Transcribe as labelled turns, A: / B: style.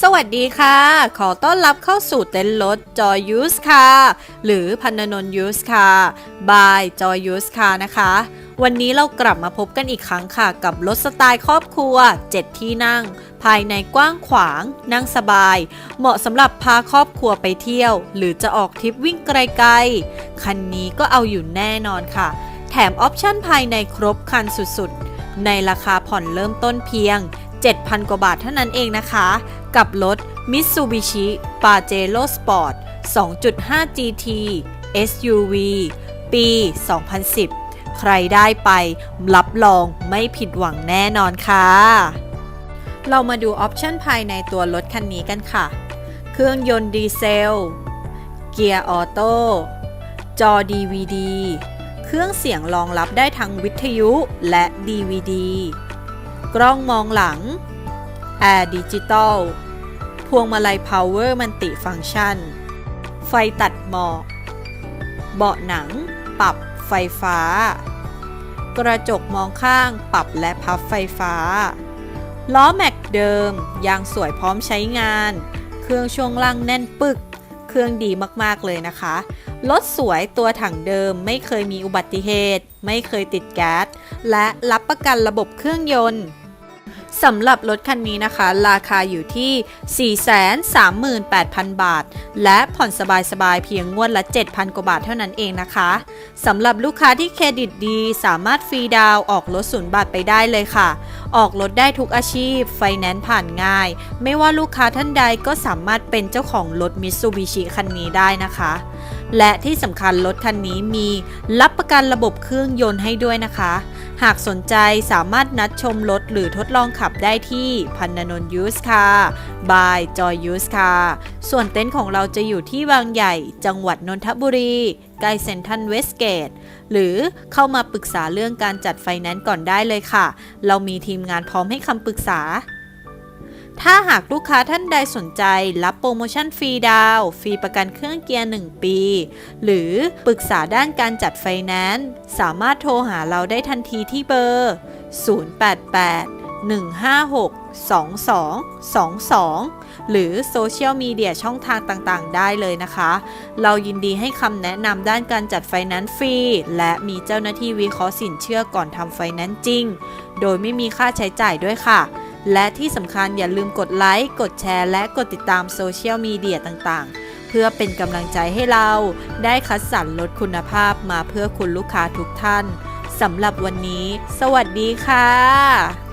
A: สวัสดีค่ะ ขอต้อนรับเข้าสู่เต็นท์รถจอยยูสค่ะ หรือพันนนยูสค่ะ บายจอยยูสค่ะนะคะ วันนี้เรากลับมาพบกันอีกครั้งค่ะ กับรถสไตล์ครอบครัว 7 ที่นั่ง ภายในกว้างขวาง นั่งสบาย เหมาะสำหรับพาครอบครัวไปเที่ยว หรือจะออกทริปวิ่งไกลๆ คันนี้ก็เอาอยู่แน่นอนค่ะ แถมออปชั่นภายในครบครันสุดๆ ในราคาผ่อนเริ่มต้นเพียง 7,000 กว่าบาทเท่านั้นเองนะคะ กับรถ Mitsubishi Pajero Sport 2.5 GT SUV ปี 2010 ใครได้ไปรับรองไม่ผิดหวังแน่นอนค่ะ เรามาดูออปชันภายในตัวรถคันนี้กันค่ะ เครื่องยนต์ดีเซล เกียร์ออโต้ จอ DVD เครื่องเสียงรองรับได้ทั้งวิทยุและ DVD กล้องมองหลัง Air Digital พวงมาลัย Power มันติฟังก์ชัน ไฟตัดหมอกเบาะหนัง ปรับไฟฟ้า กระจกมองข้างปรับและพับไฟฟ้า ล้อแม็กเดิม ยางสวยพร้อมใช้งาน เครื่องช่วงล่างแน่นปึก เครื่องดีมากๆเลยนะคะ รถสวยตัวถังเดิมไม่เคยมีอุบัติเหตุ ไม่เคยติดแก๊ส และรับประกันระบบเครื่องยนต์ สำหรับรถคันนี้นะคะ ราคาอยู่ที่ 438,000 บาท และผ่อนสบายๆเพียงงวดละ 7,000 กว่าบาทเท่านั้นเองนะคะสำหรับลูกค้าที่เครดิตดีสามารถฟรีดาวออกรถศูนย์บาทไปได้เลยค่ะ ออกรถได้ทุกอาชีพ ไฟแนนซ์ผ่านง่าย ไม่ว่าลูกค้าท่านใดก็สามารถเป็นเจ้าของรถมิตซูบิชิคันนี้ได้นะคะและที่สำคัญรถคันนี้มีรับประกันระบบเครื่องยนต์ให้ด้วยนะคะ หากสนใจสามารถนัดชมรถหรือทดลองขับได้ที่พันนนนยูสค่ะบายจอยยูสค่ะส่วนเต็นท์ของเราจะอยู่ที่บางใหญ่ จังหวัดนนทบุรี ใกล้เซ็นทรัลเวสเกต หรือเข้ามาปรึกษาเรื่องการจัดไฟแนนซ์ก่อนได้เลยค่ะ เรามีทีมงานพร้อมให้คำปรึกษา ถ้าหากลูกค้าท่านใดสนใจ รับโปรโมชั่นฟรีดาว ฟรีประกันเครื่องเกียร์ 1 ปี หรือปรึกษาด้านการจัดไฟแนนซ์สามารถโทรหาเราได้ทันทีที่เบอร์ 088 156 2222 หรือโซเชียลมีเดียช่องทางต่างๆ ได้เลยนะคะ เรายินดีให้คำแนะนำด้านการจัดไฟแนนซ์ฟรี และมีเจ้าหน้าที่วิเคราะห์สินเชื่อก่อนทำไฟแนนซ์จริง โดยไม่มีค่าใช้จ่ายด้วยค่ะ และที่สำคัญอย่าลืมกดไลค์ กดแชร์ และกดติดตามโซเชียลมีเดียต่างๆ เพื่อเป็นกำลังใจให้เรา ได้คัดสรรลดคุณภาพมาเพื่อคุณลูกค้าทุกท่านสำหรับวันนี้ สวัสดีค่ะ